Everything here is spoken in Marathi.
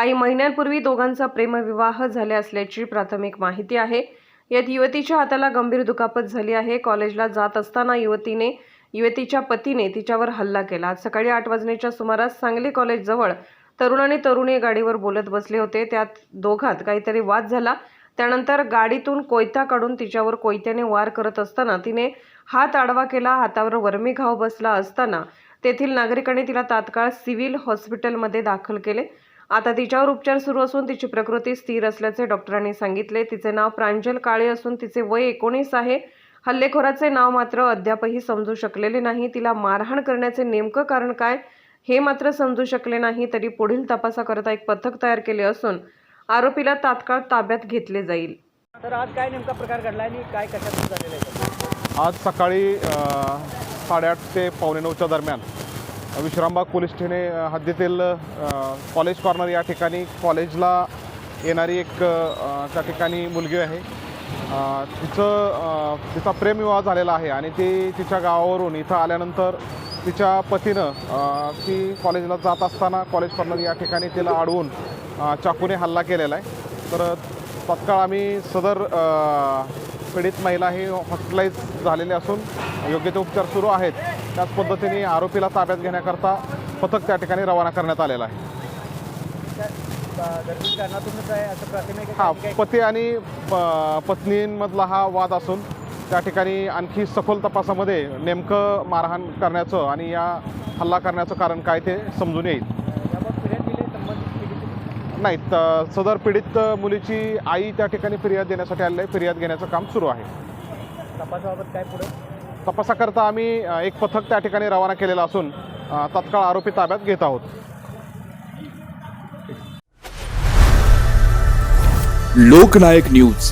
काही महिन्यांपूर्वी दोघांचा प्रेमविवाह झाले असल्याची प्राथमिक माहिती आहे. यात युवतीच्या हाताला गंभीर दुखापत झाली आहे. कॉलेजला जात असताना युवतीने युवतीच्या पतीने तिच्यावर हल्ला केला. आज सकाळी आठ वाजण्याच्या सुमारास सांगली कॉलेजजवळ तरुण आणि तरुणी गाडीवर बोलत बसले होते. त्यात दोघात काहीतरी वाद झाला. त्यानंतर गाडीतून कोयता काढून तिच्यावर कोयत्याने वार करत असताना तिने हात आडवा केला. हातावर वर्मी घाव बसला असताना तेथील नागरिकांनी तिला तात्काळ सिव्हिल हॉस्पिटलमध्ये दाखल केले. आता तिच्यावर उपचार सुरू असून तिची प्रकृती स्थिर असल्याचे डॉक्टरांनी सांगितले. तिचे नाव प्रांजल काळे असून तिचे वय एकोणीस आहे. हल्लेखोराचे नाव मात्र अद्यापही समजू शकलेले नाही. तिला मारहाण करण्याचे नेमकं कारण काय हे मात्र समजू शकले नाही तरी पुढील तपासाकरता एक पथक तयार केले असून आरोपीला तात्काळ ताब्यात घेतले जाईल. तर आज काय नेमका प्रकार घडला आणि काय झालेला आहे? आज सकाळी साडेआठ ते पावणे नऊच्या दरम्यान विश्रामबाग पोलीस ठाणे हद्दीतील कॉलेज कॉर्नर या ठिकाणी कॉलेजला येणारी एक त्या ठिकाणी मुलगी आहे. तिचं तिचा प्रेमविवाह झालेला आहे आणि ती तिच्या गावावरून इथं आल्यानंतर तिच्या पतीनं ती कॉलेजला जात असताना कॉलेज कॉर्नर या ठिकाणी तिला अडवून चाकूने हल्ला केलेला आहे. तर तत्काळ आम्ही सदर पीडित महिला ही हॉस्पिटलाइज झालेली असून योग्य ते उपचार सुरू आहेत. त्याच पद्धतीने आरोपीला ताब्यात घेण्याकरता पथक त्या ठिकाणी रवाना करण्यात आलेलं आहे. हा पती आणि प- पत्नींमधला हा वाद असून त्या ठिकाणी आणखी सखोल तपासामध्ये नेमकं मारहाण करण्याचं आणि या हल्ला करण्याचं कारण काय ते समजून येईल. नाही सदर पीडित मुलीची आई त्या ठिकाणी फिर्याद देण्यासाठी आलेली आहे. फिर्याद घेण्याचं काम सुरू आहे. तपासाबाबत काय पुढे? तपासाकरता आम्ही एक पथक त्या ठिकाणी रवाना केलेलं असून तत्काळ आरोपी ताब्यात घेत आहोत. लोकनायक न्यूज.